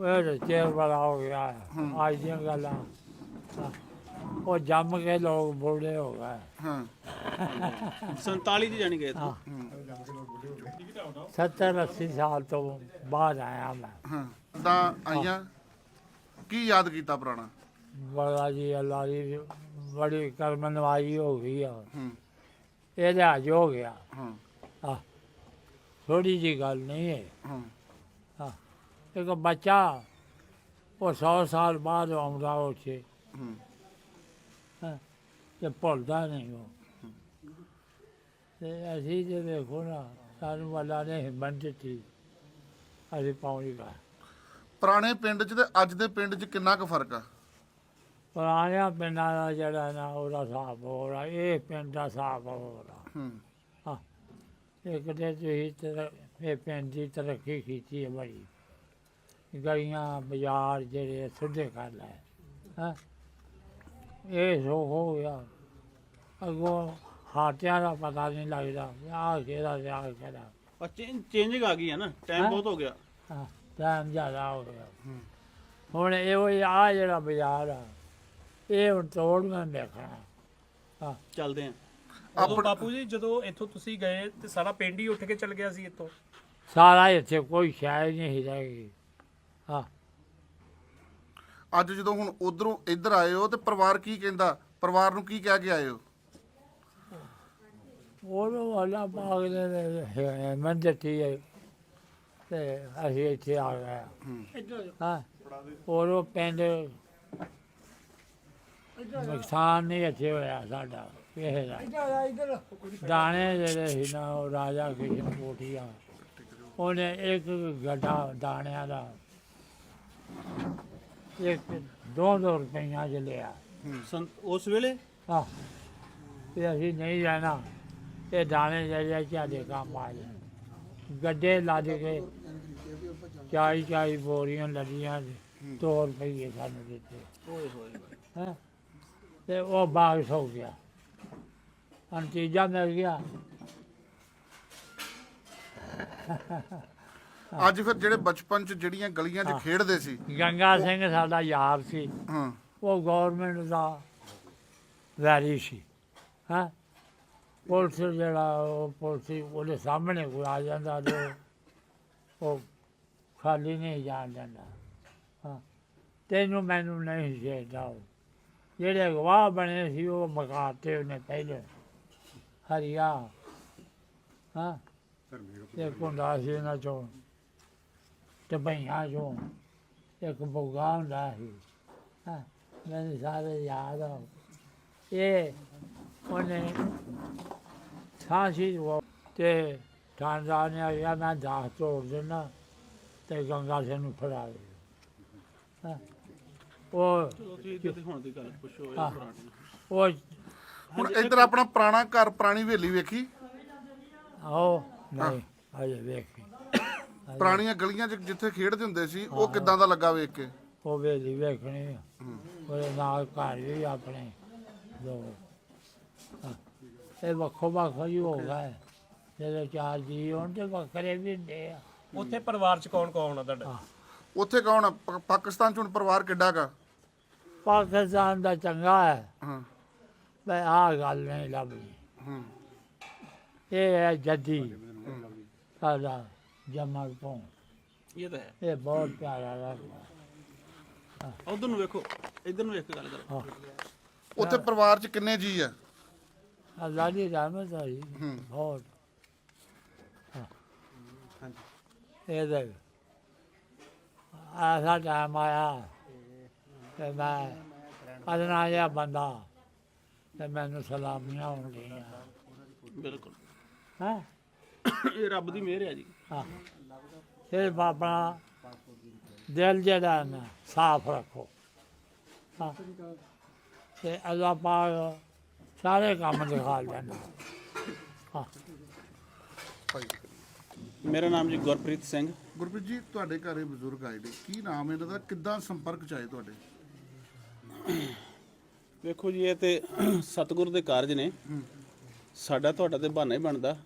ਉਹ ਚੇਰ ਬੜਾ ਹੋ ਗਿਆ ਹੈ। ਅੱਜ ਦੀਆਂ ਗੱਲਾਂ ਹਾਂ। ਉਹ ਜੰਮ ਕੇ ਲੋਕ ਬੁੱਢੇ ਹੋ ਗਏ। ਹਾਂ। 47 ਚ ਜਾਣੀ ਗਏ ਹਾਂ। 70 80 ਸਾਲ ਤੋਂ ਬਾਅਦ ਆਇਆ ਮੈਂ ਹਾਂ ਤਾਂ ਆਈਆਂ। ਕੀ ਯਾਦ ਕੀਤਾ ਪੁਰਾਣਾ? ਬੜਾ ਜੀ ਅੱਲਾ ਦੀ ਬੜੀ ਕਰਮ ਨਵਾਈ ਹੋ ਗਈ ਆ। ਹੂੰ। ਇਹ ਲਿਹਾਜ਼ ਹੋ ਗਿਆ। ਹਾਂ। ਆ ਥੋੜੀ ਜੀ ਗੱਲ ਨਹੀਂ ਹਾਂ। ਹਾਂ। ਇੱਕ ਬੱਚਾ ਉਹ 100 ਸਾਲ ਬਾਅਦ ਆਉਂਦਾ ਉਹ ਛੇ ਹੂੰ ਤੇ ਭੁੱਲਦਾ ਨਹੀਂ ਉਹ। ਤੇ ਅਸੀਂ ਜੇ ਵੇਖੋ ਨਾ ਸਾਨੂੰ ਵਾਲਾ ਨੇ ਹਿੰਮਤ ਦਿੱਤੀ। ਅਸੀਂ ਪਹੁੰਚ ਗਏ। ਪੁਰਾਣੇ ਪਿੰਡ 'ਚ ਤੇ ਅੱਜ ਦੇ ਪਿੰਡ 'ਚ ਕਿੰਨਾ ਕੁ ਫ਼ਰਕ ਆ? ਪੁਰਾਣਿਆਂ ਪਿੰਡਾਂ ਦਾ ਜਿਹੜਾ ਨਾ ਉਹਦਾ ਹਿਸਾਬ ਹੋ ਰਿਹਾ ਇਹ ਪਿੰਡ ਦਾ ਹਿਸਾਬ ਹੋ ਰਿਹਾ ਹੂੰ। ਇੱਕ ਤੇ ਤੁਸੀਂ ਇਹ ਪਿੰਡ ਦੀ ਤਰੱਕੀ ਕੀਤੀ ਹੈ ਬੜੀ। ਗਲੀਆਂ ਬਾਜ਼ਾਰ ਜਿਹੜੇ ਸਿੱਧੇ ਕਰ ਲੈ। ਹਾਂ? ਇਹ ਸੋ ਹੋ ਗਿਆ। ਅੱਗੋਂ ਹਾਟਿਆਂ ਦਾ ਪਤਾ ਨਹੀਂ ਲੱਗਦਾ ਆਹ ਕਿਹਦਾ ਤੇ ਆਹ ਕਿਹਦਾ ਆ ਚੇਂਜਿੰਗ ਆ ਗਈ ਹੈ ਨਾ। ਟਾਈਮ ਹੈਂ? ਬਹੁਤ ਹੋ ਗਿਆ। ਹਾਂ ਟਾਈਮ ਜ਼ਿਆਦਾ ਹੋ ਗਿਆ। ਹੂੰ। ਹੁਣ ਇਹੋ ਆ ਜਿਹੜਾ ਬਾਜ਼ਾਰ ਆ ਇਹ ਹੁਣ ਤੋੜ ਮੈਂ ਦੇਖਣਾ। ਚੱਲਦੇ ਆ। ਉਦੋਂ ਬਾਪੂ ਜੀ ਜਦੋਂ ਇੱਥੋਂ ਤੁਸੀਂ ਗਏ ਤੇ ਸਾਰਾ ਪਿੰਡ ਹੀ ਉੱਠ ਕੇ ਚੱਲ ਗਿਆ ਸੀ ਇੱਥੋਂ? ਸਾਰਾ ਇੱਥੇ ਕੋਈ ਸ਼ਾਇਦ ਨਹੀਂ ਰਹੇਗੀ ਹਾਂ। ਅੱਜ ਜਦੋਂ ਹੁਣ ਉਧਰੋਂ ਇੱਧਰ ਆਏ ਹੋ ਤੇ ਪਰਿਵਾਰ ਕੀ ਕਹਿੰਦਾ? ਪਰਿਵਾਰ ਨੂੰ ਕੀ ਕਹਿ ਕੇ ਆਏ ਹੋ? ਉਹਨੂੰ ਅੱਲਾ ਪਾਕ ਨੇ ਮੰਨ ਦਿੱਤੀ ਹੈ ਤੇ ਅਸੀਂ ਇੱਥੇ ਆ ਗਏ। ਹਾਂ ਉਹਨੂੰ ਪਿੰਡ ਨੁਕਸਾਨ ਨਹੀਂ ਇੱਥੇ ਹੋਇਆ ਸਾਡਾ ਦਾ। ਦਾਣੇ ਜਿਹੜੇ ਸੀ ਨਾ ਉਹ ਰਾਜਾ ਕਿਸ਼ਨ ਕੋਠੀਆ ਉਹਨੇ ਇੱਕ ਗੱਡਾ ਦਾਣਿਆਂ ਦਾ ਇੱਕ ਦੋ ਦੋ ਰੁਪਈਆ ਚ ਲਿਆ। ਸੰਤ ਉਸ ਵੇਲੇ? ਹਾਂ ਤੇ ਅਸੀਂ ਨਹੀਂ ਜਾਣਾ। ਇਹ ਦਾਣੇ ਜਿਹੜੇ ਚਾਦੇ ਕੰਮ ਆ ਜਾਣ ਗੱਡੇ ਲੱਦ ਕੇ ਚਾਈ ਚਾਈ ਬੋਰੀਆਂ ਲੱਦੀਆਂ ਦੋ ਰੁਪਈਏ ਸਾਨੂੰ ਦਿੱਤੇ। ਓਏ ਹੋਏ। ਹੈਂ? ਤੇ ਉਹ ਬਾਗ ਸੌ ਗਿਆ। ਅਨ ਤੀਜਾ ਮਿਲ ਗਿਆ। ਅੱਜ ਫਿਰ ਜਿਹੜੇ ਬਚਪਨ 'ਚ ਜਿਹੜੀਆਂ ਗਲੀਆਂ 'ਚ ਖੇਡਦੇ ਸੀ ਗੰਗਾ ਸਿੰਘ ਸਾਡਾ ਯਾਰ ਸੀ। ਹਾਂ। ਉਹ ਗਵਰਨਮੈਂਟ ਦਾ ਵੈਰੀ ਸੀ ਹਾਂ। ਪੁਲਿਸ ਜਿਹੜਾ ਉਹ ਪੁਲਿਸ ਉਹਦੇ ਸਾਹਮਣੇ ਕੋਈ ਆ ਜਾਂਦਾ ਤੇ ਉਹ ਖਾਲੀ ਨਹੀਂ ਜਾਣ ਦਿੰਦਾ ਹਾਂ। ਤੈਨੂੰ ਮੈਨੂੰ ਨਹੀਂ ਉਹ। ਜਿਹੜੇ ਗਵਾਹ ਬਣੇ ਸੀ ਉਹ ਮਕਾਤੇ ਉਹਨੇ ਪਹਿਲੇ। ਹਰੀਆ ਹਾਂ। ਤੇ ਕੁੰਡਾ ਸੀ ਉਹਨਾਂ ਚੋਂ। ਤੇ ਭਈਆਂ ਚੋਂ ਇੱਕ ਬੁਗਾ ਹੁੰਦਾ ਸੀ ਹਾਂ ਮੈਨੂੰ ਸਾਰੇ ਯਾਦ ਆ ਇਹ ਉਹਨੇ ਸਾਂਸੀ ਉਹ ਤੇ ਠਾਂਦਾ ਨੇ ਆਇਆ ਮੈਂ ਦਾਸ ਤੋੜ ਦੇਣਾ ਤੇ ਗੰਗਾ ਸਿੰਘ ਨੂੰ ਫੜਾ ਦੇ ਹਾਂ ਉਹ ਚਲੋ ਤੁਸੀਂ ਇੱਧਰ ਦੀ ਹੁਣ ਦੀ ਗੱਲ ਪੁੱਛੋ ਇਹ ਹਾਂ। ਪੁਰਾਣੀ ਉਹ ਹੁਣ ਇੱਧਰ ਆਪਣਾ ਪੁਰਾਣਾ ਘਰ ਪੁਰਾਣੀ ਹਵੇਲੀ ਵੇਖੀ ਆਓ ਨਹੀਂ ਅਜੇ ਵੇਖੀ ਪੁਰਾਣੀਆਂ ਗਲੀਆਂ 'ਚ ਜਿੱਥੇ ਖੇਡਦੇ ਹੁੰਦੇ ਸੀ ਉਹ ਕਿੱਦਾਂ ਦਾ ਲੱਗਾ ਵੇਖ ਕੇ? ਉਹ ਵੇਲੀ ਵੇਖਣੀ ਆ। ਉਹਦੇ ਨਾਲ ਘਰ ਵੀ ਆਪਣੇ ਦੋ। ਹਾਂ। ਇਹ ਵੱਖੋ ਵੱਖ ਹੀ ਹੋ ਗਏ। ਜਦੋਂ ਚਾਰ ਜੀ ਹੋਣ ਤੇ ਵੱਖਰੇ ਵੀ ਹੁੰਦੇ ਆ। ਉੱਥੇ ਪਰਿਵਾਰ ਚ ਕੌਣ ਕੌਣ ਆ ਤੁਹਾਡਾ। ਉੱਥੇ ਕੌਣ ਆ? ਪਾ- ਪਾਕਿਸਤਾਨ 'ਚ ਹੁਣ ਪਰਿਵਾਰ ਕਿੱਡਾ ਕਾ ਪਾਕਿਸਤਾਨ ਦਾ ਚੰਗਾ ਹੈ। ਹਾਂ। ਮੈਂ ਆਹ ਗੱਲ ਨਹੀਂ ਲੱਭਦੀ। ਹੂੰ। ਇਹ ਹੈ ਜੱਦੀ। ਸਾਡਾ ਜਮਲ ਤੋਂ ਇਹ ਤਾਂ ਹੈ। ਇਹ ਬਹੁਤ ਪਿਆਰਾ ਲੱਗਦਾ ਉਧਰ ਨੂੰ ਵੇਖੋ ਇੱਧਰ ਨੂੰ ਵੇਖ ਕੇ ਗੱਲ ਕਰੋ। ਉੱਥੇ ਪਰਿਵਾਰ 'ਚ ਕਿੰਨੇ ਜੀ ਆ? ਅੱਲਾ ਦੀ ਰਹਿਮਤ ਹੈ ਜੀ, ਹੂੰ। ਬਹੁਤ। ਹਾਂ। ਇਹ ਦੇ ਆਸਾ ਟਾਈਮ ਆਇਆ ਤੇ ਮੈਂ ਅਦਨਾ ਜਿਹਾ ਬੰਦਾ। ਤੇ ਮੈਨੂੰ ਸਲਾਮੀਆਂ ਹੋਣਗੀਆਂ ਬਿਲਕੁਲ। ਹਾਂ? ਇਹ ਰੱਬ ਦੀ ਮਿਹਰ ਹੈ ਜੀ। ਹਾਂ। ਸਿਰਫ ਆਪਣਾ ਦਿਲ ਜਿਹੜਾ ਨਾ ਸਾਫ਼ ਰੱਖੋ। ਹਾਂ। ਤੇ ਅੱਲਾਹ ਪਾਕ ਸਾਰੇ ਕੰਮ ਦਿਖਾ ਲੈਂਦਾ। ਹਾਂ। ਮੇਰਾ ਨਾਮ ਜੀ ਗੁਰਪ੍ਰੀਤ ਸਿੰਘ। ਗੁਰਪ੍ਰੀਤ ਜੀ ਤੁਹਾਡੇ ਘਰੇ ਬਜ਼ੁਰਗ ਆਏ ਨੇ। ਕੀ ਨਾਮ ਇਹਨਾਂ ਦਾ? ਕਿੱਦਾਂ ਸੰਪਰਕ 'ਚ ਆਏ ਤੁਹਾਡੇ? ਵੇਖੋ ਜੀ ਇਹ ਤੇ ਸਤਿਗੁਰ ਦੇ ਕਾਰਜ ਨੇ। ਸਾਡਾ ਤੁਹਾਡਾ ਤੇ ਬਹਾਨਾ ਹੀ ਬਣਦਾ।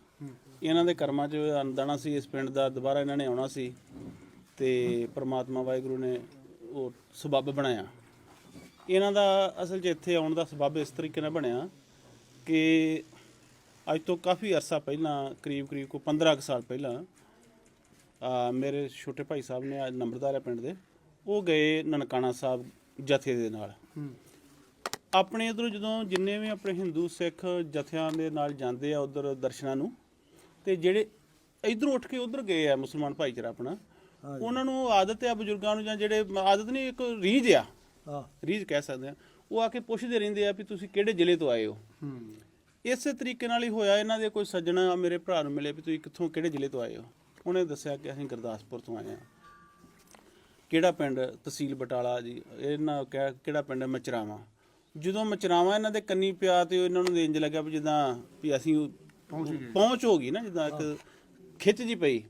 ਇਹਨਾਂ ਦੇ ਕਰਮਾਂ 'ਚ ਆਂਦਣਾ ਸੀ ਇਸ ਪਿੰਡ ਦਾ ਦੁਬਾਰਾ ਇਹਨਾਂ ਨੇ ਆਉਣਾ ਸੀ ਤੇ ਪ੍ਰਮਾਤਮਾ ਵਾਹਿਗੁਰੂ ਨੇ ਉਹ ਸਬੱਬ ਬਣਾਇਆ। ਇਹਨਾਂ ਦਾ ਅਸਲ 'ਚ ਇੱਥੇ ਆਉਣ ਦਾ ਸਬੱਬ ਇਸ ਤਰੀਕੇ ਨਾਲ ਬਣਿਆ ਕਿ ਅੱਜ ਤੋਂ ਕਾਫੀ ਅਰਸਾ ਪਹਿਲਾਂ ਕਰੀਬ ਕਰੀਬ ਕੋ 15 ਕੁ ਸਾਲ ਪਹਿਲਾਂ ਆ ਮੇਰੇ ਛੋਟੇ ਭਾਈ ਸਾਹਿਬ ਨੇ ਨੰਬਰਦਾਰ ਹੈ ਪਿੰਡ ਦੇ ਉਹ ਗਏ ਨਨਕਾਣਾ ਸਾਹਿਬ ਜਥੇ ਦੇ ਨਾਲ। ਆਪਣੇ ਇਧਰੋਂ ਜਦੋਂ ਜਿੰਨੇ ਵੀ ਆਪਣੇ ਹਿੰਦੂ ਸਿੱਖ ਜਥਿਆਂ ਦੇ ਨਾਲ ਜਾਂਦੇ ਆ ਉਧਰ ਦਰਸ਼ਨਾਂ ਨੂੰ ਤੇ ਜਿਹੜੇ ਇਧਰੋਂ ਉੱਠ ਕੇ ਉਧਰ ਗਏ ਆ ਮੁਸਲਮਾਨ ਭਾਈਚਾਰਾ ਆਪਣਾ ਉਹਨਾਂ ਨੂੰ ਆਦਤ ਆ ਬਜ਼ੁਰਗਾਂ ਨੂੰ ਜਾਂ ਜਿਹੜੇ ਆਦਤ ਨਹੀਂ ਇੱਕ ਰੀਝ ਆ। ਹਾਂ। ਰੀਝ ਕਹਿ ਸਕਦੇ ਆ। ਉਹ ਆ ਕੇ ਪੁੱਛਦੇ ਰਹਿੰਦੇ ਆ ਵੀ ਤੁਸੀਂ ਕਿਹੜੇ ਜ਼ਿਲ੍ਹੇ ਤੋਂ ਆਏ ਹੋ। ਇਸੇ ਤਰੀਕੇ ਨਾਲ ਹੀ ਹੋਇਆ ਇਹਨਾਂ ਦੇ ਕੋਈ ਸੱਜਣਾ ਮੇਰੇ ਭਰਾ ਨੂੰ ਮਿਲੇ ਵੀ ਤੁਸੀਂ ਕਿੱਥੋਂ ਕਿਹੜੇ ਜ਼ਿਲ੍ਹੇ ਤੋਂ ਆਏ ਹੋ। ਉਹਨੇ ਦੱਸਿਆ ਕਿ ਅਸੀਂ ਗੁਰਦਾਸਪੁਰ ਤੋਂ ਆਏ ਹਾਂ। ਕਿਹੜਾ ਪਿੰਡ? ਤਹਿਸੀਲ ਬਟਾਲਾ ਜੀ। ਇਹਨਾਂ ਕਿਹਾ ਕਿਹੜਾ ਪਿੰਡ? ਹੈ ਮਚਰਾਵਾ। ਜਦੋਂ ਮਚਰਾਵਾ ਇਹਨਾਂ ਦੇ ਕੰਨੀ ਪਿਆ ਤੇ ਇਹਨਾਂ ਨੂੰ ਇੰਜ ਲੱਗਾ ਵੀ ਜਿੱਦਾਂ ਵੀ ਅਸੀਂ ਪਹੁੰਚ ਹੋ ਗਈ ਨਾ ਜਿੱਦਾਂ ਇੱਕ ਖਿੱਚ ਜੀ ਪਈ।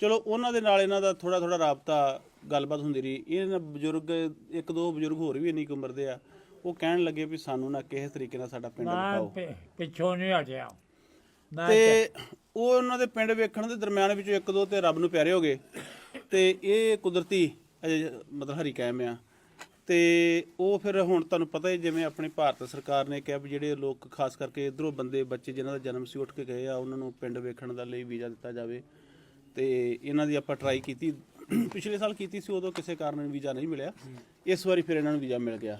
ਚਲੋ ਉਹਨਾਂ ਦੇ ਨਾਲ ਇਹਨਾਂ ਦਾ ਥੋੜਾ ਥੋੜਾ ਰਾਬਤਾ ਗੱਲਬਾਤ ਹੁੰਦੀ ਰਹੀ। ਇਹਨਾਂ ਬਜ਼ੁਰਗ ਇੱਕ ਦੋ ਬਜ਼ੁਰਗ ਹੋਰ ਵੀ ਇੰਨੀ ਕੁ ਉਮਰ ਦੇ ਆ ਉਹ ਕਹਿਣ ਲੱਗੇ ਵੀ ਸਾਨੂੰ ਨਾ ਕਿਸੇ ਤਰੀਕੇ ਨਾਲ ਸਾਡਾ ਪਿੰਡ ਪਿ- ਪਿੱਛੋਂ ਨਹੀਂ ਹਟਿਆ। ਤੇ ਉਹ ਉਹਨਾਂ ਦੇ ਪਿੰਡ ਵੇਖਣ ਦੇ ਦਰਮਿਆਨ ਵਿੱਚੋਂ ਇੱਕ ਦੋ ਤੇ ਰੱਬ ਨੂੰ ਪਿਆਰੇ ਹੋ ਗਏ। ਤੇ ਇਹ ਕੁਦਰਤੀ ਅਜੇ ਮਤਲਬ ਹਰੀ ਕਾਇਮ ਆ। ਤੇ ਉਹ ਫਿਰ ਹੁਣ ਤੁਹਾਨੂੰ ਪਤਾ ਹੀ ਜਿਵੇਂ ਆਪਣੀ ਭਾਰਤ ਸਰਕਾਰ ਨੇ ਕਿਹਾ ਵੀ ਜਿਹੜੇ ਲੋਕ ਖਾਸ ਕਰਕੇ ਇਧਰੋਂ ਬੰਦੇ ਬੱਚੇ ਜਿਨ੍ਹਾਂ ਦਾ ਜਨਮ ਸੀ ਉੱਠ ਕੇ ਗਏ ਆ ਉਹਨਾਂ ਨੂੰ ਪਿੰਡ ਵੇਖਣ ਦਾ ਲਈ ਵੀਜ਼ਾ ਦਿੱਤਾ ਜਾਵੇ ਤੇ ਇਹਨਾਂ ਦੀ ਆਪਾਂ ਟਰਾਈ ਕੀਤੀ। ਪਿਛਲੇ ਸਾਲ ਕੀਤੀ ਸੀ ਉਦੋਂ ਕਿਸੇ ਕਾਰਨ ਵੀਜ਼ਾ ਨਹੀਂ ਮਿਲਿਆ। ਇਸ ਵਾਰੀ ਫਿਰ ਇਹਨਾਂ ਨੂੰ ਵੀਜ਼ਾ ਮਿਲ ਗਿਆ।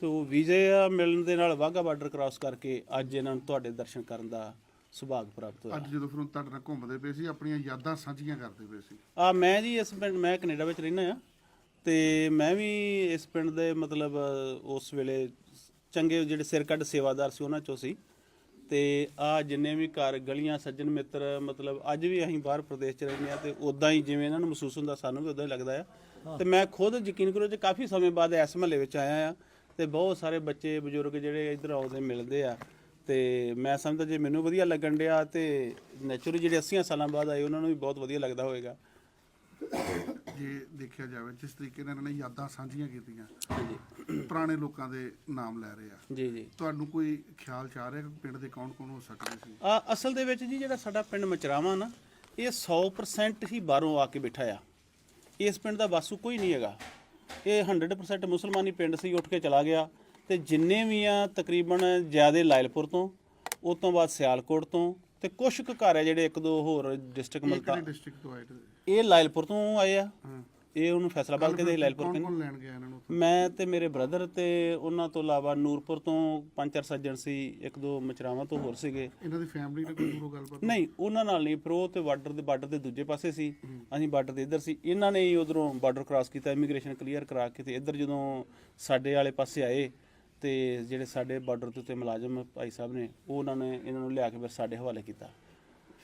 ਤੇ ਉਹ ਵੀਜ਼ੇ ਮਿਲਣ ਦੇ ਨਾਲ ਵਾਹਗਾ ਬਾਰਡਰ ਕ੍ਰਾਸ ਕਰਕੇ ਅੱਜ ਇਹਨਾਂ ਨੂੰ ਤੁਹਾਡੇ ਦਰਸ਼ਨ ਕਰਨ ਦਾ ਸੁਭਾਗ ਪ੍ਰਾਪਤ ਹੋਇਆ। ਅੱਜ ਜਦੋਂ ਫਿਰ ਤੁਹਾਡੇ ਨਾਲ ਘੁੰਮਦੇ ਪਏ ਸੀ ਆਪਣੀਆਂ ਯਾਦਾਂ ਸਾਂਝੀਆਂ ਕਰਦੇ ਪਏ ਸੀ। ਆ ਮੈਂ ਜੀ ਇਸ ਪਿੰਡ ਮੈਂ ਕੈਨੇਡਾ ਵਿੱਚ ਰਹਿਣਾ ਆ ਤੇ ਮੈਂ ਵੀ ਇਸ ਪਿੰਡ ਦੇ ਮਤਲਬ ਉਸ ਵੇਲੇ ਚੰਗੇ ਜਿਹੜੇ ਸਿਰ ਕੱਢ ਸੇਵਾਦਾਰ ਸੀ ਉਹਨਾਂ ਚੋਂ ਸੀ। ਤੇ ਆ ਜਿੰਨੇ ਵੀ ਘਰ ਗਲੀਆਂ ਸੱਜਣ ਮਿੱਤਰ ਮਤਲਬ ਅੱਜ ਵੀ ਅਸੀਂ ਬਾਹਰ ਪ੍ਰਦੇਸ਼ ਚ ਰਹਿੰਦੇ ਆ ਤੇ ਉਦਾਂ ਹੀ ਜਿਵੇਂ ਇਹਨਾਂ ਨੂੰ ਮਹਿਸੂਸ ਹੁੰਦਾ ਸਾਨੂੰ ਵੀ ਉਦਾਂ ਹੀ ਲੱਗਦਾ ਆ। ਤੇ ਮੈਂ ਖੁਦ ਯਕੀਨ ਕਰੋ ਜੇ ਕਾਫੀ ਸਮੇਂ ਬਾਅਦ ਇਸ ਮਹੱਲੇ ਵਿੱਚ ਆਇਆ ਆ ਤੇ ਬਹੁਤ ਸਾਰੇ ਬੱਚੇ ਬਜ਼ੁਰਗ ਜਿਹੜੇ ਇੱਧਰ ਆਉਂਦੇ ਮਿਲਦੇ ਆ। ਤੇ ਮੈਂ ਸਮਝਦਾ ਜੇ ਮੈਨੂੰ ਵਧੀਆ ਲੱਗਣ ਡਿਆ ਤੇ ਨੇਚਰਲੀ ਜਿਹੜੇ 80 ਸਾਲਾਂ ਬਾਅਦ ਆਏ ਉਹਨਾਂ ਨੂੰ ਵੀ ਬਹੁਤ ਵਧੀਆ ਲੱਗਦਾ ਹੋਵੇਗਾ। ਜੇ ਦੇਖਿਆ ਜਾਵੇ ਜਿਸ ਤਰੀਕੇ ਨਾਲ ਇਹਨਾਂ ਨੇ ਯਾਦਾਂ ਸਾਂਝੀਆਂ ਕੀਤੀਆਂ ਹਾਂਜੀ। ਪੁਰਾਣੇ ਲੋਕਾਂ ਦੇ ਨਾਮ ਲੈ ਰਹੇ ਆ। ਜੀ ਜੀ। ਤੁਹਾਨੂੰ ਕੋਈ ਖਿਆਲ ਚ ਆ ਰਿਹਾ ਕਿ ਪਿੰਡ ਦੇ ਕੌਣ ਕੌਣ ਹੋ ਸਕਦੇ ਸੀ? ਆ ਅਸਲ ਦੇ ਵਿੱਚ ਜੀ ਜਿਹੜਾ ਸਾਡਾ ਪਿੰਡ ਮਚਰਾਵਾ ਨਾ ਇਹ 100% ਹੀ ਬਾਹਰੋਂ ਆ ਕੇ ਬੈਠਾ ਆ। ਇਸ ਪਿੰਡ ਦਾ ਵਾਸੂ ਕੋਈ ਨਹੀਂ ਹੈਗਾ। ਇਹ 100% ਮੁਸਲਮਾਨੀ ਪਿੰਡ ਸੀ ਉੱਠ ਕੇ ਚਲਾ ਗਿਆ। ਤੇ ਜਿੰਨੇ ਵੀ ਆ ਤਕਰੀਬਨ ਜਿਆਦੇ ਲਾਇਲਪੁਰ ਤੋਂ ਉਸ ਤੋਂ ਬਾਅਦ ਸਿਆਲਕੋਟ ਤੋਂ ਤੇ ਕੁਝ ਕੁ ਘਰ ਆ ਜਿਹੜੇ ਇੱਕ ਦੋ ਹੋਰ ਡਿਸਟ੍ਰਿਕਟ ਕਿਹੜੇ ਡਿਸਟ੍ਰਿਕਟ ਤੋਂ ਆਏ ਇਹ ਲਾਇਲਪੁਰ ਤੋਂ ਆਏ ਆ। ਹਾਂ। ਇਹ ਉਹਨੂੰ ਫੈਸਲਾਬਾਦ ਕਹਿੰਦੇ ਲਾਇਲਪੁਰ ਕੌਣ ਲੈਣ ਗਿਆ ਇਹਨਾਂ ਨੂੰ ਮੈਂ ਤੇ ਮੇਰੇ ਬ੍ਰਦਰ ਤੇ ਉਹਨਾਂ ਤੋਂ ਇਲਾਵਾ ਨੂਰਪੁਰ ਤੋਂ ਪੰਜ ਚਾਰ ਸੱਜਣ ਸੀ ਇੱਕ ਦੋ ਮਚਰਾਵਾਂ ਤੋਂ ਹੋਰ ਸੀਗੇ। ਇਹਨਾਂ ਦੀ ਫੈਮਿਲੀ ਨਾਲ ਕੋਈ ਦੂਰੋਂ ਗੱਲਬਾਤ? ਨਹੀਂ ਉਹਨਾਂ ਨਾਲ ਨਹੀਂ ਪਰ ਉਹ ਤੇ ਬਾਰਡਰ ਦੇ ਬਾਰਡਰ ਦੇ ਦੂਜੇ ਪਾਸੇ ਸੀ। ਅਸੀਂ ਬਾਰਡਰ ਦੇ ਇੱਧਰ ਸੀ। ਇਹਨਾਂ ਨੇ ਹੀ ਉਧਰੋਂ ਬਾਰਡਰ ਕ੍ਰਾਸ ਕੀਤਾ ਇਮੀਗ੍ਰੇਸ਼ਨ ਕਲੀਅਰ ਕਰਾ ਕੇ ਤੇ ਇੱਧਰ ਜਦੋਂ ਸਾਡੇ ਵਾਲੇ ਪਾਸੇ ਆਏ ਤੇ ਜਿਹੜੇ ਸਾਡੇ ਬਾਰਡਰ ਦੇ ਉੱਤੇ ਮੁਲਾਜ਼ਮ ਭਾਈ ਸਾਹਿਬ ਨੇ ਉਹ ਉਹਨਾਂ ਨੇ ਇਹਨਾਂ ਨੂੰ ਲਿਆ ਕੇ ਫਿਰ ਸਾਡੇ ਹਵਾਲੇ ਕੀਤਾ।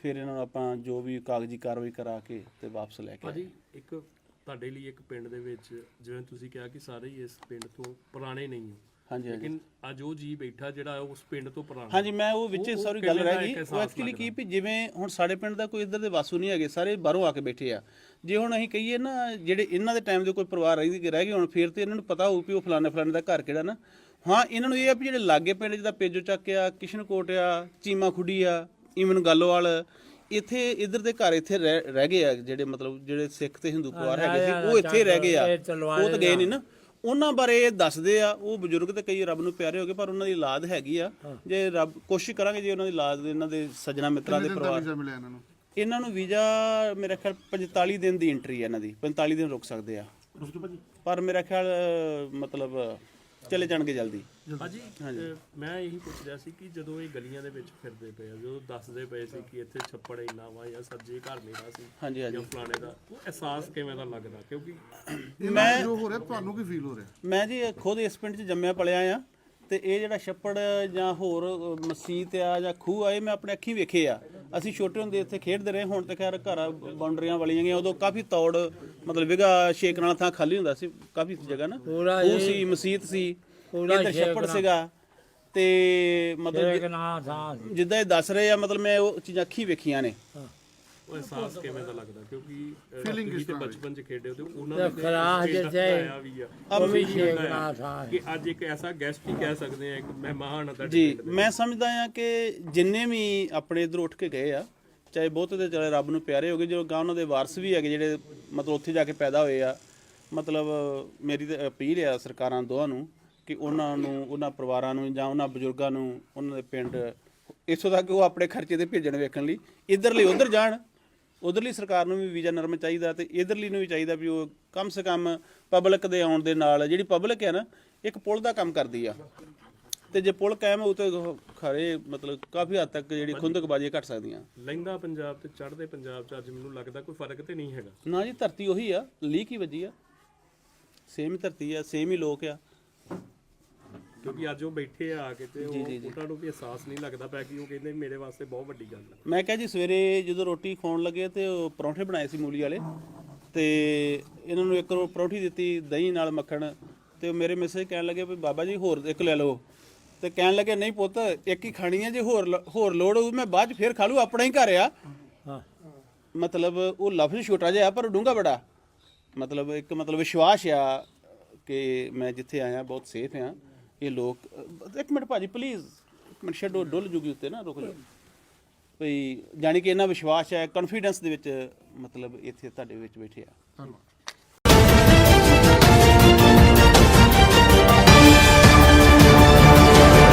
ਫਿਰ ਇਹਨਾਂ ਨੂੰ ਆਪਾਂ ਜੋ ਵੀ ਕਾਗਜ਼ੀ ਕਾਰਵਾਈ ਕਰਾ ਕੇ ਤੇ ਵਾਪਸ ਲੈ ਕੇ ਆਏ। ਭਾਜੀ ਇੱਕ ਤੁਹਾਡੇ ਲਈ ਇੱਕ ਪਿੰਡ ਦੇ ਵਿੱਚ ਜਿਵੇਂ ਤੁਸੀਂ ਕਿਹਾ ਕਿ ਸਾਰੇ ਹੀ ਇਸ ਪਿੰਡ ਤੋਂ ਪੁਰਾਣੇ ਨਹੀਂ ਹੋ। ਹਾਂਜੀ ਹਾਂਜੀ। ਲੇਕਿਨ ਅੱਜ ਉਹ ਜੀ ਬੈਠਾ ਜਿਹੜਾ ਉਸ ਪਿੰਡ ਤੋਂ ਪੁਰਾਣਾ। ਹਾਂਜੀ ਮੈਂ ਉਹ ਵਿੱਚ ਉਹ- ਉਹ ਸਾਰੀ ਗੱਲ ਦਾ ਰਹਿ ਗਈ। ਉਹ ਅਹਿਸਾਸ ਐਕਚੁਅਲੀ ਕੀ ਵੀ ਜਿਵੇਂ ਹੁਣ ਸਾਡੇ ਪਿੰਡ ਦਾ ਕੋਈ ਇੱਧਰ ਦੇ ਵਾਸੂ ਨਹੀਂ ਹੈਗੇ ਸਾਰੇ ਬਾਹਰੋਂ ਆ ਕੇ ਬੈਠੇ ਆ। ਜੇ ਹੁਣ ਅਸੀਂ ਕਹੀਏ ਨਾ ਜਿਹੜੇ ਇਹਨਾਂ ਦੇ ਟਾਈਮ ਦੇ ਕੋਈ ਪਰਿਵਾਰ ਰਹਿ ਰਹਿ ਗਏ ਹੁਣ ਫਿਰ ਤੇ ਇਹਨਾਂ ਨੂੰ ਪਤਾ ਹੋਊ ਵੀ ਉਹ ਫਲਾਣੇ ਫਲਾਣੇ ਦਾ ਘਰ ਕਿਹੜਾ ਨਾ। ਹਾਂ ਇਹਨਾਂ ਨੂੰ ਇਹ ਆ ਵੀ ਜਿਹੜੇ ਲਾਗੇ ਪਿੰਡ ਜਿਹਦਾ ਪੇਜੋ ਚੱਕ ਆ ਕਿਸ਼ਨਕੋਟ ਆ ਚੀਮਾ ਖੁੱਡੀ ਆ ਈਵਨ ਗੱਲੋਵਾਲ ਇੱਥੇ ਇੱਧਰ ਦੇ ਘਰ ਇੱਥੇ ਰਹਿ ਰਹਿ ਗਏ ਆ ਜਿਹੜੇ ਮਤਲਬ ਜਿਹੜੇ ਸਿੱਖ ਤੇ ਹਿੰਦੂ ਪਰਿਵਾਰ ਹੈਗੇ ਸੀ ਉਹ ਇੱਥੇ ਰਹਿ ਗਏ ਆ। ਉਹ ਤਾਂ ਗਏ ਨਹੀਂ ਨਾ। ਉਹਨਾਂ ਬਾਰੇ ਇਹ ਦੱਸਦੇ ਆ ਉਹ ਬਜ਼ੁਰਗ ਤੇ ਕਈ ਰੱਬ ਨੂੰ ਪਿਆਰੇ ਹੋ ਗਏ ਪਰ ਉਹਨਾਂ ਦੀ ਔਲਾਦ ਹੈਗੀ ਆ। ਜੇ ਰੱਬ ਕੋਸ਼ਿਸ਼ ਕਰਾਂਗੇ ਜੇ ਉਹਨਾਂ ਦੀ ਔਲਾਦ ਇਹਨਾਂ ਦੇ ਸੱਜਣਾ ਮਿੱਤਰਾਂ ਦੇ ਪਰਿਵਾਰ ਇਹਨਾਂ ਨੂੰ? ਇਹਨਾਂ ਨੂੰ ਵੀਜ਼ਾ ਮੇਰੇ ਖਿਆਲ 45 ਦਿਨ ਦੀ ਐਂਟਰੀ ਹੈ ਇਹਨਾਂ ਦੀ 45 ਦਿਨ ਰੁਕ ਸਕਦੇ ਆ। ਪਰ ਮੇਰਾ ਖਿਆਲ ਮਤਲਬ ਚਲੇ ਜਾਣਗੇ ਜਲਦੀ। ਭਾਜੀ ਅਹ ਮੈਂ ਇਹੀ ਪੁੱਛ ਰਿਹਾ ਸੀ ਕਿ ਜਦੋਂ ਇਹ ਗਲੀਆਂ ਦੇ ਵਿੱਚ ਫਿਰਦੇ ਪਏ ਆ ਜਦੋਂ ਦੱਸਦੇ ਪਏ ਸੀ ਕਿ ਇੱਥੇ ਛੱਪੜ ਇੰਨਾ ਵਾ ਜਾਂ ਸੱਜੇ ਘਰ ਮੇਰਾ ਸੀ ਹਾਂਜੀ ਹਾਂਜੀ। ਜਾਂ ਫਲਾਣੇ ਦਾ ਉਹ ਅਹਿਸਾਸ ਕਿਵੇਂ ਦਾ ਲੱਗਦਾ ਕਿਉਂਕਿ ਮੈਂ ਜੋ ਹੋ ਰਿਹਾ ਤੁਹਾਨੂੰ ਕੀ ਫੀਲ ਹੋ ਰਿਹਾ? ਮੈਂ ਜੀ ਖੁਦ ਇਸ ਪਿੰਡ 'ਚ ਜੰਮਿਆ ਪਲਿਆ ਆ ਤੇ ਇਹ ਜਿਹੜਾ ਛੱਪੜ ਜਾਂ ਹੋਰ ਅ, ਮਸੀਤ ਆ ਜਾਂ ਖੂਹ ਆ ਇਹ ਮੈਂ ਆਪਣੇ ਅੱਖੀਂ ਵੇਖੇ ਆ। ਅਸੀਂ ਛੋਟੇ ਹੁੰਦੇ ਇੱਥੇ ਖੇਡਦੇ ਰਹੇ ਹੁਣ ਤੇ ਖੈਰ ਘਰਾਂ ਬਾਉਂਡਰੀਆਂ ਵਾਲੀਆਂ ਗਈਆਂ ਉਦੋਂ ਕਾਫੀ ਤੌੜ ਮਤਲਬ ਵਿਗਾ ਛੇਕ ਨਾਲ ਥਾਂ ਖਾਲੀ ਹੁੰਦਾ ਸੀ ਕਾਫੀ ਜਗ੍ਹਾ ਨਾ। ਪੂਰਾ ਖੂਹ ਸੀ ਮਸੀਤ ਸੀ ਇੱਧਰ ਛੱਪੜ ਸੀਗਾ। ਤੇ ਮਤਲਬ। ਜਿੱਦਾਂ ਇਹ ਦੱਸ ਰਹੇ ਆ ਮਤਲਬ ਮੈਂ ਉਹ ਚੀਜ਼ਾਂ ਅੱਖੀਂ ਵੇਖੀਆਂ ਨੇ। ਉਹ ਅਹਿਸਾਸ ਕਿਵੇਂ ਦਾ ਲੱਗਦਾ? ਕਿਉਂਕਿ ਅਹ, Feeling ਤੁਸੀਂ ਕਿਸ ਤੇ ਤਰ੍ਹਾਂ ਬਚਪਨ ਚ ਖੇਡੇ ਹੋ ਤੇ ਉਹਨਾਂ ਤੇ ਦੇ ਖਰਾਸ ਪਿੰਡ ਜਿੱਥੇ ਆਇਆ ਵੀ ਆ। ਉਹ ਵੀ ਛੇਕ ਹੁੰਦਾ ਨਾ ਹੈ ਥਾਂ ਕਿ ਅੱਜ ਇੱਕ ਐਸਾ ਗੈਸਟ ਹੀ ਕਹਿ ਸਕਦੇ ਆ ਇੱਕ ਮਹਿਮਾਨ ਜੀ। ਮੈਂ ਸਮਝਦਾ ਆ ਕਿ ਜਿੰਨੇ ਵੀ ਆਪਣੇ ਇਧਰ ਉੱਠ ਕੇ ਗਏ ਆ ਚਾਹੇ ਬਹੁਤ ਤੇ ਚਲੇ ਰੱਬ ਨੂੰ ਪਿਆਰੇ ਹੋ ਗਏ ਜੋ ਗਾਂ ਉਹਨਾਂ ਦੇ ਵਾਰਸ ਵੀ ਹੈਗੇ ਜਿਹੜੇ ਮਤਲਬ ਉੱਥੇ ਜਾ ਕੇ ਪੈਦਾ ਹੋਏ ਆ, ਮਤਲਬ ਮੇਰੀ ਤਾਂ ਅਪੀਲ ਆ ਸਰਕਾਰਾਂ ਦੋਹਾਂ ਨੂੰ ਕਿ ਉਹਨਾਂ ਨੂੰ, ਉਹਨਾਂ ਪਰਿਵਾਰਾਂ ਨੂੰ ਜਾਂ ਉਹਨਾਂ ਬਜ਼ੁਰਗਾਂ ਨੂੰ, ਉਹਨਾਂ ਦੇ ਪਿੰਡ ਇਥੋਂ ਤੱਕ ਉਹ ਆਪਣੇ ਖਰਚੇ ਤੇ ਭੇਜਣ ਵੇਖਣ ਲਈ, ਇਧਰਲੇ ਉਧਰ ਜਾਣ। ਉਧਰਲੀ ਸਰਕਾਰ ਨੂੰ ਵੀ ਵੀਜ਼ਾ ਨਰਮ ਚਾਹੀਦਾ ਤੇ ਇਧਰਲੀ ਨੂੰ ਵੀ ਚਾਹੀਦਾ ਵੀ ਉਹ ਕਮ ਸੇ ਕਮ ਪਬਲਿਕ ਦੇ ਆਉਣ ਦੇ ਨਾਲ, ਜਿਹੜੀ ਪਬਲਿਕ ਹੈ ਨਾ, ਇੱਕ ਪੁਲ ਦਾ ਕੰਮ ਕਰਦੀ ਆ। ਤੇ ਜੇ ਪੁਲ ਕਾਇਮ ਹੋਊ ਤੇ ਉਹ ਖਰੇ ਮਤਲਬ ਕਾਫੀ ਹੱਦ ਤੱਕ ਜਿਹੜੀ ਖੁੰਦਕਬਾਜ਼ੀ ਘਟ ਸਕਦੀਆਂ। ਲਹਿੰਦਾ ਪੰਜਾਬ ਤੇ ਚੜ੍ਹਦੇ ਪੰਜਾਬ ਚ ਅੱਜ ਮੈਨੂੰ ਲੱਗਦਾ ਕੋਈ ਫ਼ਰਕ ਤੇ ਨਹੀਂ ਹੈਗਾ। ਨਾ ਜੀ ਧਰਤੀ ਉਹੀ ਆ ਲੀਕ ਹੀ ਵੱਜੀ ਆ। ਸੇਮ ਹੀ ਧਰਤੀ ਆ ਸੇਮ ਹੀ ਲੋਕ ਆ। ਕਿਉਂਕਿ ਅੱਜ ਉਹ ਬੈਠੇ ਆ ਕੇ ਤੇ ਉਹ ਉਹਨਾਂ ਨੂੰ ਵੀ ਅਹਿਸਾਸ ਨਹੀਂ ਲੱਗਦਾ ਪਿਆ ਕਿ ਉਹ ਕਹਿੰਦੇ ਮੇਰੇ ਵਾਸਤੇ ਬਹੁਤ ਵੱਡੀ ਗੱਲ ਹੈ ਮੈਂ ਕਿਹਾ ਜੀ ਸਵੇਰੇ ਜਦੋਂ ਰੋਟੀ ਖਾਣ ਲੱਗੇ ਤੇ ਉਹ ਪਰੌਂਠੇ ਬਣਾਏ ਸੀ ਮੂਲੀ ਵਾਲੇ ਤੇ ਇਹਨਾਂ ਨੂੰ ਇੱਕ ਰੋ- ਪਰੌਂਠੀ ਦਿੱਤੀ ਦਹੀਂ ਨਾਲ ਮੱਖਣ ਤੇ ਮੇਰੇ ਮੈਸੇਜ ਕਹਿਣ ਲੱਗੇ ਵੀ ਬਾਬਾ ਜੀ ਹੋਰ ਇੱਕ ਲੈ ਲਓ। ਤੇ ਕਹਿਣ ਲੱਗੇ ਨਹੀਂ ਪੁੱਤ ਇੱਕ ਹੀ ਖਾਣੀ ਹੈ ਜੇ ਹੋਰ ਲ- ਹੋਰ ਲੋੜ ਹੋਊ ਮੈਂ ਬਾਅਦ ਚ ਫੇਰ ਖਾ ਲੂ ਆਪਣਾ ਹੀ ਘਰ ਆ। ਹਾਂ। ਮਤਲਬ ਉਹ ਲਫ਼ਜ਼ ਛੋਟਾ ਜਿਹਾ ਪਰ ਡੂੰਗਾ ਬੜਾ। ਮਤਲਬ ਇੱਕ ਮਤਲਬ ਵਿਸ਼ਵਾਸ ਆ ਕਿ ਮੈਂ ਜਿੱਥੇ ਆਇਆ ਬਹੁਤ ਸੇਫ ਆ। ਇਹ ਲੋਕ ਅਹ ਇੱਕ ਮਿੰਟ ਭਾਜੀ ਪਲੀਜ਼ ਇੱਕ ਮਿੰਟ ਛੱਡੋ ਡੁੱਲ ਜੂਗੀ ਉੱਤੇ ਨਾ ਰੁਕ ਜਾਓ। ਭਈ ਜਾਣੀ ਕਿ ਇਹਨਾਂ ਵਿਸ਼ਵਾਸ ਹੈ ਕੌਨਫੀਡੈਂਸ ਦੇ ਵਿੱਚ ਮਤਲਬ ਇੱਥੇ ਤੁਹਾਡੇ ਵਿੱਚ ਬੈਠੇ ਆ। ਧੰਨਵਾਦ।